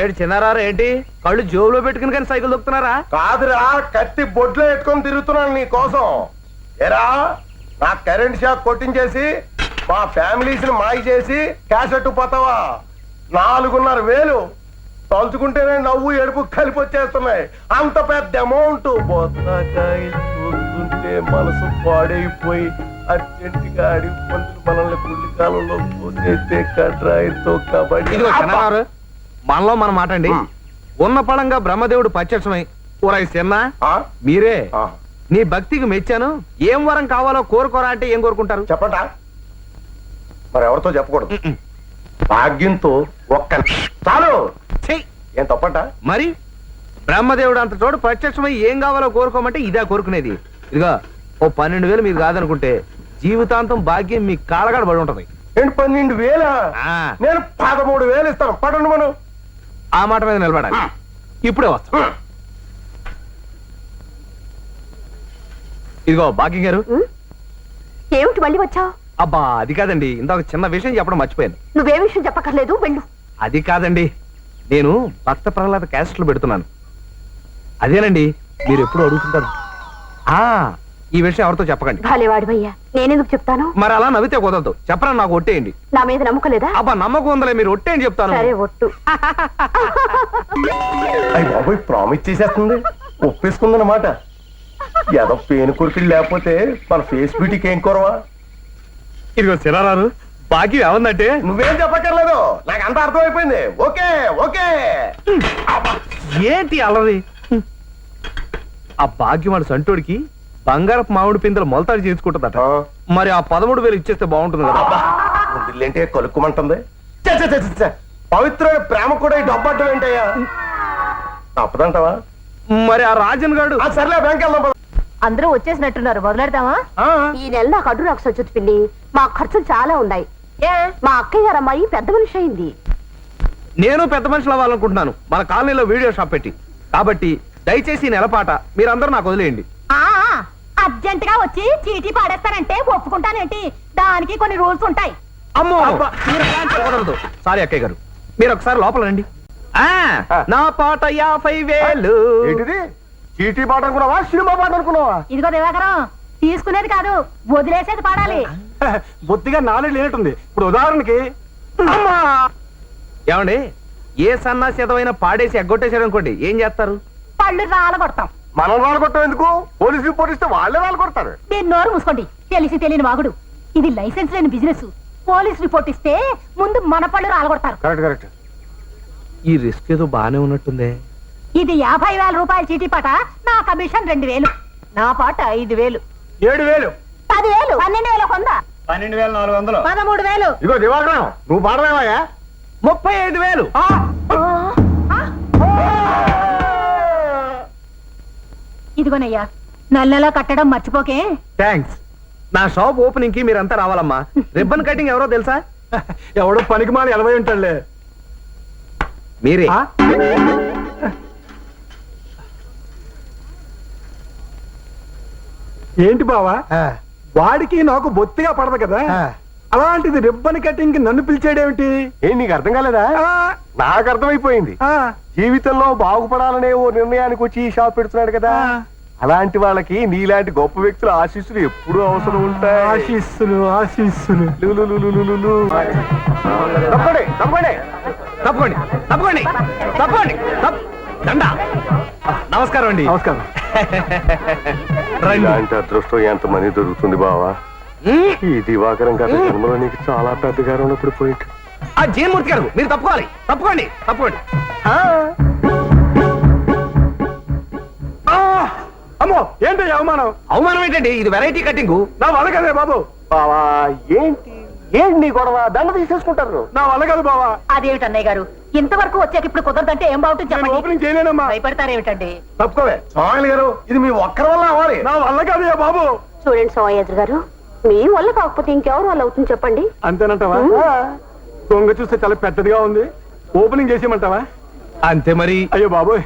ఏడు చిన్నారారు ఏంటి? కళ్ళు జోబులో పెట్టుకుని కానీ సైకిల్ దొక్కుతున్నారా? కాదురా కత్తి బొడ్లో ఎట్టుకొని తిరుగుతున్నాను నీ కోసం. ఎరా నా కరెంట్ షాక్ కొట్టించేసి మా ఫ్యామిలీస్ని మాయ చేసి క్యాష్ పోతావా నాలుగున్నర వేలు. తలుచుకుంటేనే నవ్వు ఎడుపు కలిపి వచ్చేస్తున్నాయి. అంత పెద్ద అమౌంట్ చూస్తుంటే మనసు పాడైపోయి అర్జెంట్గా అడిగి పంతులు మనల్ని పుల్లి కాలంలో పోసేస్తే కబడ్డీ. మనలో మనం మాటండి. ఉమ్. ఉన్న పడంగా బ్రహ్మదేవుడు పచ్చమై ఊరై చిన్న ఆ? మీరే. నీ భక్తికి మెచ్చాను. ఏం వరం కావాలో కోరుకోరా అంటే ఏం కోరుకుంటారు? చెప్పటా? మరి ఎవరితో చెప్పకూడదు. భాగ్యంతో ఒక్క చాలు. ఏం తప్పట? మరి? బ్రహ్మదేవుడు అంత చోటు ప్రత్యక్షమై ఏం కావాలో కోరుకోమంటే ఇదే కోరుకునేది. ఇదిగో ఓ పన్నెండు వేలు మీరు కాదనుకుంటే జీవితాంతం భాగ్యం మీ కాళ్ళగాడ పడి ఉంటది. పన్నెండు వేల. నేను పదమూడు వేలు ఇస్తాను. పడండి మనం. ఆ మాట మీద నిలబడాలి. ఇప్పుడే వస్తా. ఇదిగో భాగ్యం గారు. ఏమిటి మళ్ళీ వచ్చావు? అబ్బా అది కాదండి. ఇందాక చిన్న విషయం చెప్పడం మర్చిపోయాను. నువ్వే విషయం చెప్పక్కర్లేదు వెళ్ళు. అది కాదండి. నేను భక్త ప్రహ్లాద క్యాస్ట్లు పెడుతున్నాను. అదేనండి మీరు ఎప్పుడు అడుగుతుంటారు. ఆ ఈ విషయం ఎవరితో చెప్పకండి. భాలేవాడివయ్యా నేనెందుకు చెప్తాను? మరి అలా నవ్వితే కుదరదు. చెప్పరా నాకు ఒట్టేయండి. నా మీద నమ్మకలేదా అబ్బా నమ్మకం ఉందలే మీరు ఒట్టేయని చెప్తాను. సరే ఒట్టు. అయ్యి బాబోయ్ ప్రామిస్ చేసేస్తుంది. ఒప్పేసుకుందన్నమాట. ఏదో పేను కొడుకులు లేకపోతే మన ఫేస్ బ్యూటీకి ఏం కూరవా? ఇదిగో సిరారారు భాగ్యం ఏమందంటే? నువ్వేం చెప్పక్కర్లేదు. నాకు అంత అర్థమైపోయింది. Okay okay. ఏంటి అలరి ఆ భాగ్యం వాడు సంటోడికి బంగారపు మామిడి పిందెలు మొలతాడు చేయించుకుంటుందట. ఆ. మరి ఆ పదమూడు వేలు ఇచ్చేస్తే బాగుంటుంది కదా? ఏంటి కలుక్కుమంటుంది. పవిత్రమైన ప్రేమ కూడా ఈ డబ్బట్టం ఏంటయ్యా? తప్పదంటావా మరి ఆ రాజన్ గాడు? ఆ, సర్లే బ్యాంక్ వెళ్దాం. అందరూ వచ్చేసినట్టున్నారు. మొదలెడతావా ఆ, ఈ నెల నాకు అడ్డు రాక్స్ వచ్చి పిల్లి మా ఖర్చులు చాలా ఉన్నాయి. మా అక్కయ్య గారు అమ్మాయి పెద్ద మనిషి అయింది. నేను పెద్ద మనుషులు అవ్వాలనుకుంటున్నాను. మన కాలనీలో వీడియో షాప్ పెట్టి. కాబట్టి దయచేసి ఈ నెలపాట మీరందరూ నాకు వదిలేయండి. అర్జెంట్గా వచ్చి చీటీ పాడేస్తానంటే ఒప్పుకుంటానేంటి? దానికి కొన్ని రూల్స్ ఉంటాయి. అమ్మో! మీరు అంటే కుదరదు సారీ అక్కయ్య గారు. మీరు ఒకసారి లోపల రండి. ఆ, నా పాట యాభై వేలు. ఏంటిది? చీటీ పాట అనుకున్నావా? సినిమా పాట అనుకున్నావా? ఇదిగో దివాకరం తీసుకునేది కాదు వదిలేసేది పాడాలి. బొత్తిగా నాలెడ్జ్ లేనట్టుంది. ఇప్పుడు ఉదాహరణకి అమ్మా! ఏమండి? ఏ సన్నాసితమైన పాడేసి ఎగ్గొట్టేశారు అనుకోండి ఏం చేస్తారు? పళ్ళు రాలగొడతాం. మనం వాళ్ళు కొట్టం ఎందుకు? పోలీసు రిపోర్ట్ ఇస్తే వాళ్ళే వాళ్ళు కొడతారు. దీన్ని నోరు మూసుకోండి. తెలిసి తెలియని వాగుడు. ఇది లైసెన్స్ లేని బిజినెస్. పోలీస్ రిపోర్ట్ ఇస్తే ముందు మన పళ్ళు రాలగొడతారు. Correct correct. ఈ రిస్క్ ఏదో బానే ఉన్నట్టుందే. ఇది యాభై వేల రూపాయల చీటీ పాట నా కమిషన్ రెండు వేలు. నా పాట ఐదు వేలు. ఏడు వేలు. పది వేలు. పన్నెండు వేల కొంద? పన్నెండు వేల నాలుగు వందలు. పదమూడు వేలు. ఇగో దివాకరం నువ్వు పాడమేవయ్యా ముప్పై ఐదు వేలు. ఇదిగోనయ్యా నెల నెలా కట్టడం మర్చిపోకే. థ్యాంక్స్ నా షాప్ ఓపెనింగ్కి మీరంతా రావాలమ్మా. రిబ్బన్ కటింగ్ ఎవరో తెలుసా? ఎవడో పనికి మాలి ఎనభై ఉంటాడులే. మీరే. ఆ? ఏంటి బావా? వాడికి నాకు బొత్తిగా పడదు కదా? అలాంటిది రిబ్బన్ కటింగ్కి నన్ను పిలిచాడేమిటి? ఏం నీకు అర్థం కాలేదా? ఆ, నాకు అర్థమైపోయింది. ఆ, జీవితంలో బాగుపడాలనే ఓ నిర్ణయానికి వచ్చి ఈ షాప్ పెడుతున్నాడు కదా? ఆ. అలాంటి వాళ్ళకి నీలాంటి గొప్ప వ్యక్తుల ఆశీస్సులు ఎప్పుడూ అవసరం ఉంటాయి. ఆశీస్సులు ఆశీస్సులు. లు, లు, లు, లు, లు, లు, లు. తప్పండి తప్పండి తప్పకోండి తప్పకోండి తప్పకోండి తప్- దండా. నమస్కారం అండి. నమస్కారం. ఇలాంటి అదృష్టం ఎంతమంది దొరుకుతుంది బావా. ఈ దివాకరం గత జన్మలో నీకు చాలా పెద్దగా ఉన్నప్పుడు పోయింది. ఆ జయమూర్తి గారు మీరు తప్పుకోవాలి. తప్పుకోండి తప్పుకోండి. ఆ, అమ్మో ఏంటి అవమానం? అవమానం ఏంటండి? ఇది వెరైటీ కటింగ్ నా వల్ల కదే బాబు. బావా ఏంటి? ఏంటి నీ గొడవ? దండ తీసేసుకుంటారు. నా వల్ల కాదు బావా. అదేమిటి అన్నయ్య గారు? ఇంతవరకు వచ్చాక ఇప్పుడు కుదరదంటే ఏం బాగుంటుంది చెప్పండి. ఓపెనింగ్ చేయలేనమ్మా. భయపడతారేమిటండి? తప్పుకోవే. స్వామి గారు ఇది మీ ఒక్కరి వల్ల అవ్వాలి. నా వల్ల కాదు బాబు. చూడండి సోమయాద్రి గారు మీ వల్ల కాకపోతే ఇంకెవరు వల్ల అవుతుంది చెప్పండి? అంతేనంటావా? దొంగ చూస్తే చాలా పెద్దదిగా ఉంది. ఓపెనింగ్ చేసేయమంటావా? అంతే మరి. అయ్యో బాబోయ్.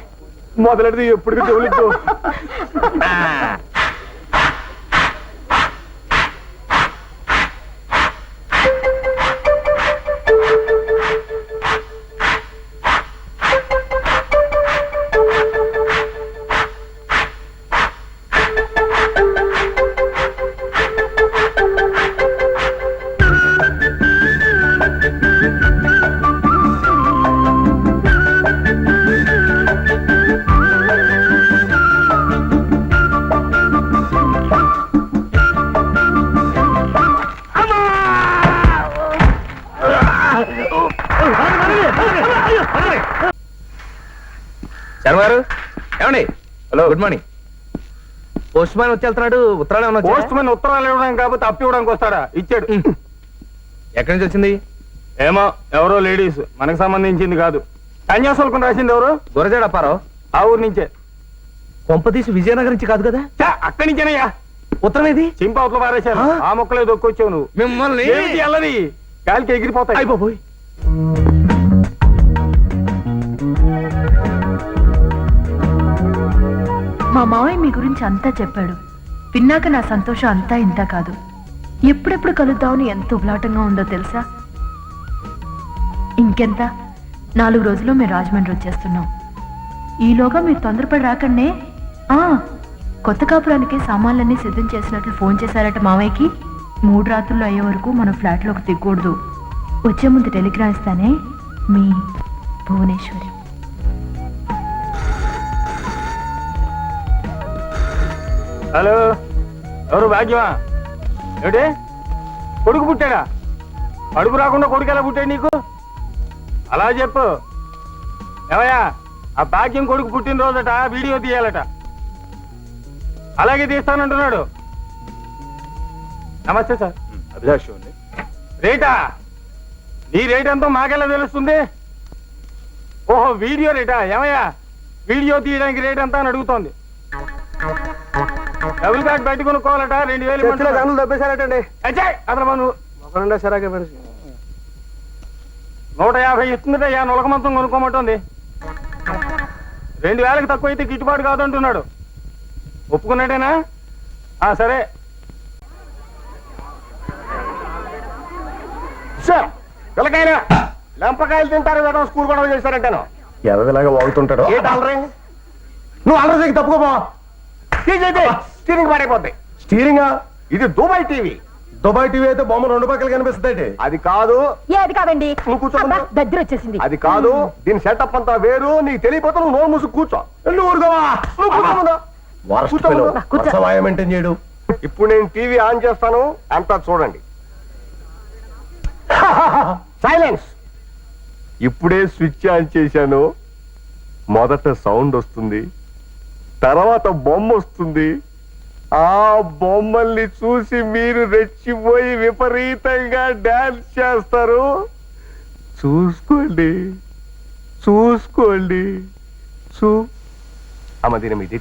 మొదలెడితే ఎప్పుడు చెవులిద్దు ఆ, శర్మ గారు ఏమండి? Hello. Good morning postman వచ్చి వెళ్తున్నాడు ఉత్తరాలు ఏమన్నా వచ్చాయా? పోస్ట్ మ్యాన్ ఉత్తరాలు ఇవ్వడానికి కాకపోతే అప్పు ఇవ్వడానికి వస్తాడా? ఇచ్చాడు. ఎక్కడి నుంచి వచ్చింది? ఏమో ఎవరో లేడీస్. మనకు సంబంధించింది కాదు. కన్యాశుల్కం రాసింది ఎవరు? గురజాడ అప్పారావు. ఆ ఊరు నుంచే. కొంపతీసి విజయనగరం నుంచి కాదు కదా? ఛా, అక్కడి నుంచేనయ్యా. ఉత్తరం ఏది? చింపవతలు పారేశాను ఆ? ఆ మొక్కలే దొక్కొచ్చావు నువ్వు. మిమ్మల్ని. ఏమిటి అల్లరి? గాలికి ఎగిరిపోతాయి. అయిపోయి మా మావయ్య మీ గురించి అంతా చెప్పాడు. విన్నాక నా సంతోషం అంతా ఇంత కాదు. ఎప్పుడెప్పుడు కలుద్దామని ఎంత ఉబలాటంగా ఉందో తెలుసా? ఇంకెంత? నాలుగు రోజుల్లో మేము రాజమండ్రి వచ్చేస్తున్నాం. ఈలోగా మీరు తొందరపడి రాకండే ఆ కొత్త కాపురానికి సామాన్లన్నీ సిద్ధం చేసినట్లు ఫోన్ చేశారట మావయ్యకి. మూడు రాత్రులు అయ్యే వరకు మన ఫ్లాట్లోకి దిగకూడదు. వచ్చే ముందు టెలిగ్రామ్ ఇస్తానే మీ భువనేశ్వరి. హలో ఎవరు భాగ్యమా? ఏమిటి? కొడుకు పుట్టాడా? అడుగు రాకుండా కొడుకు ఎలా పుట్టాడు నీకు? అలా చెప్పు. ఏమయ్యా ఆ భాగ్యం కొడుకు పుట్టినరోజట వీడియో తీయాలట. అలాగే తీస్తానంటున్నాడు. నమస్తే సార్. అభిలాష్ రేటా నీ రేట్ ఎంతో మాకెలా తెలుస్తుంది? ఓహో వీడియో రేటా? ఏమయ్యా వీడియో తీయడానికి రేట్ ఎంత అని అడుగుతోంది. డబుల్ కార్డ్ బయట కొనుక్కోవాలట రెండు వేలు ఇమ్మంటున్నాడు. దెబ్బేశారటండి. అచ్చాయ్, అసలు మనం ఒకరుండే సరాగే మనిషి నూట యాభై ఇస్తుందట యా నులక మంచం కొనుక్కోమంటుంది. రెండు వేలకు తక్కువ అయితే గిట్టుబాటు కాదు అంటున్నాడు ఒప్పుకున్నట్టేనా? ఆ సరే. సార్ పిల్లకాయన లెంపకాయలు తింటారు కదా స్కూల్ గొడవ చేశారంటాను. ఎదవిలాగా వాగుతుంటాడు? ఏంటి అల్లరి? నువ్వు అల్లరి తప్పుకోపో స్టీరింగ్ పాడైపోద్ది. స్టీరింగ్? ఇది దుబాయ్ టీవీ. దుబాయ్ టీవీ అయితే బొమ్మ రెండు పక్కలు కనిపిస్తుంది అది కాదు. ఏది కాదండి. నువ్వు కూర్చో. దద్దరు వచ్చేసింది. అది కాదు. దీని సెటప్ అంతా వేరు. నీకు తెలియపోతే నువ్వు నోరు మూసుకు కూర్చో. నువ్వు ఇప్పుడు నేను టీవీ ఆన్ చేస్తాను. అంతా చూడండి. సైలెన్స్ ఇప్పుడే స్విచ్ ఆన్ చేశాను. మొదట సౌండ్ వస్తుంది. తర్వాత బొమ్మ వస్తుంది. ఆ బొమ్మల్ని చూసి మీరు రెచ్చిపోయి విపరీతంగా డాన్స్ చేస్తారు. చూసుకోండి చూసుకోండి చూ అమ్మ దీని మీద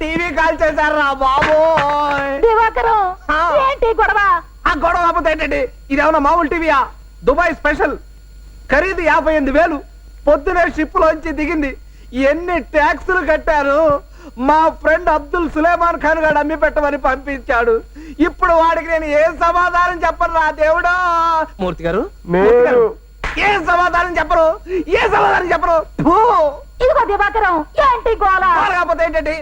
టీవీ కాల్ చేశారు దివాకరం ఆ. ఏంటి గొడవ? ఆ గొడవ కాకపోతే ఏంటండి? ఇదేమన్నా మామూలు టీవీయా? Dubai special. ఖరీదు యాభై ఎనిమిది వేలు. పొద్దునే షిప్ లోంచి దిగింది. ఎన్ని ట్యాక్సులు కట్టారు? మా ఫ్రెండ్ అబ్దుల్ సులేమాన్ ఖాన్ గారు అమ్మి పెట్టమని పంపించాడు. ఇప్పుడు వాడికి నేను ఏ సమాధానం చెప్పను రా దేవుడా? మూర్తి గారు మూర్తి గారు, ఏ సమాధానం చెప్పరు? ఏ సమాధానం చెప్పరు? ఫూ! ఇదిగో దివాకరం ఏంటి గోళ కాకపోతే ఏంటండి?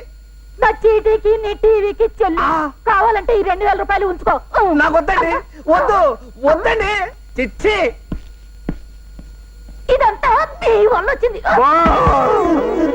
నా చీటీకి నీ టీవీకి చెల్లి. కావాలంటే ఈ రెండు వేల రూపాయలు ఉంచుకో. నాకు వద్దండి. వద్దు. వద్దండి. చిచ్చి. ఇదంతా నీ వల్ల వచ్చింది!